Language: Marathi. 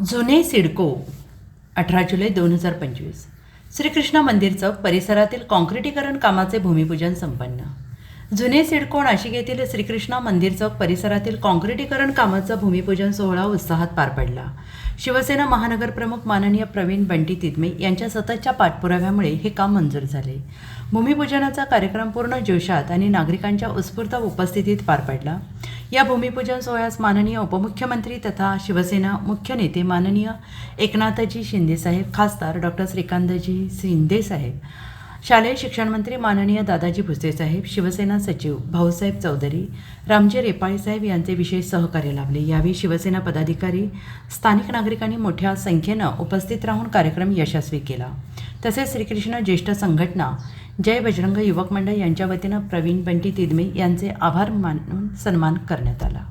जुने सिडको अठरा जुलै दोन हजार पंचवीस. श्रीकृष्ण मंदिर चौक परिसरातील काँक्रिटीकरण कामाचे भूमिपूजन संपन्न. जुने सिडको नाशिक येथील श्रीकृष्ण मंदिर चौक परिसरातील काँक्रिटीकरण कामाचा भूमिपूजन सोहळा उत्साहात पार पडला. शिवसेना महानगर प्रमुख माननीय प्रवीण बंटी तिदमे यांच्या सततच्या पाठपुराव्यामुळे हे काम मंजूर झाले. भूमिपूजनाचा कार्यक्रम पूर्ण जोशात आणि नागरिकांच्या उत्स्फूर्त उपस्थितीत पार पडला. या भूमिपूजन सोहळ्यास माननीय उपमुख्यमंत्री तथा शिवसेना मुख्य नेते माननीय एकनाथजी शिंदेसाहेब खासदार डॉक्टर श्रीकांतजी शिंदेसाहेब शालेय शिक्षण मंत्री माननीय दादाजी भुसेसाहेब शिवसेना सचिव भाऊसाहेब चौधरी रामजी रेपाळे साहेब यांचे विशेष सहकार्य लाभले. यावेळी शिवसेना पदाधिकारी स्थानिक नागरिकांनी मोठ्या संख्येनं उपस्थित राहून कार्यक्रम यशस्वी केला. तसेच श्रीकृष्ण ज्येष्ठ संघटना जय बजरंग युवक मंडळ यांच्या वतीनं प्रवीण बंटी तिदमे यांचे आभार मानून सन्मान करण्यात आला.